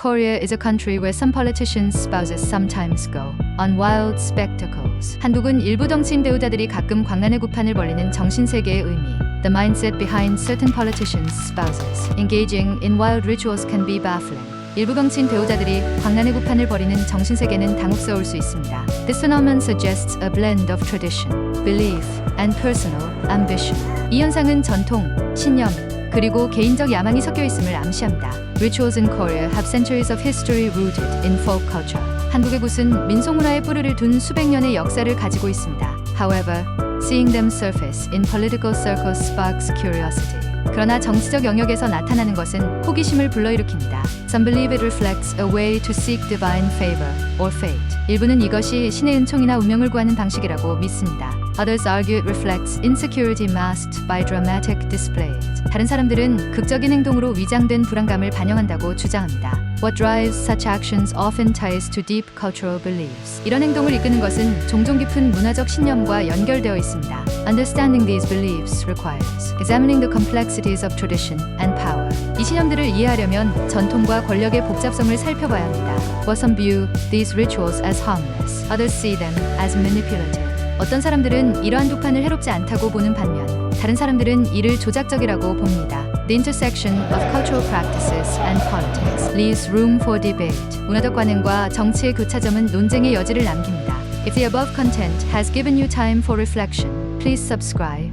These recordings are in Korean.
Korea is a country where some politicians' spouses sometimes go on wild spectacles. 한국은 일부 정치인 배우자들이 가끔 광란의 구판을 벌리는 정신세계의 의미. The mindset behind certain politicians' spouses engaging in wild rituals can be baffling. 일부 정치인 배우자들이 광란의 구판을 벌이는 정신세계는 당혹스러울 수 있습니다. This phenomenon suggests a blend of tradition, belief, and personal ambition. 이 현상은 전통, 신념, 그리고 개인적 야망이 섞여 있음을 암시합니다. Rituals in Korea have centuries of history rooted in folk culture. 한국의 곳은 민속 문화의 뿌리를 둔 수백 년의 역사를 가지고 있습니다. However, seeing them surface in political circles sparks curiosity. 그러나 정치적 영역에서 나타나는 것은 호기심을 불러일으킵니다. Some believe it reflects a way to seek divine favor or fate. 일부는 이것이 신의 은총이나 운명을 구하는 방식이라고 믿습니다. Others argue it reflects insecurity masked by dramatic displays. 다른 사람들은 극적인 행동으로 위장된 불안감을 반영한다고 주장합니다. What drives such actions often ties to deep cultural beliefs. 이런 행동을 이끄는 것은 종종 깊은 문화적 신념과 연결되어 있습니다. Understanding these beliefs requires examining the complexities of tradition and power. 이 신념들을 이해하려면 전통과 권력의 복잡성을 살펴봐야 합니다. While some view these rituals as harmless, others see them as manipulative. 어떤 사람들은 이러한 도판을 해롭지 않다고 보는 반면 다른 사람들은 이를 조작적이라고 봅니다. The intersection of cultural practices and politics leaves room for debate. 문화적 관행과 정치의 교차점은 논쟁의 여지를 남깁니다. If the above content has given you time for reflection, please subscribe,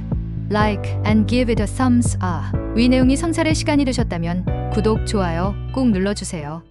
like, and give it a thumbs up. 위 내용이 성찰의 시간이 되셨다면 구독, 좋아요 꼭 눌러주세요.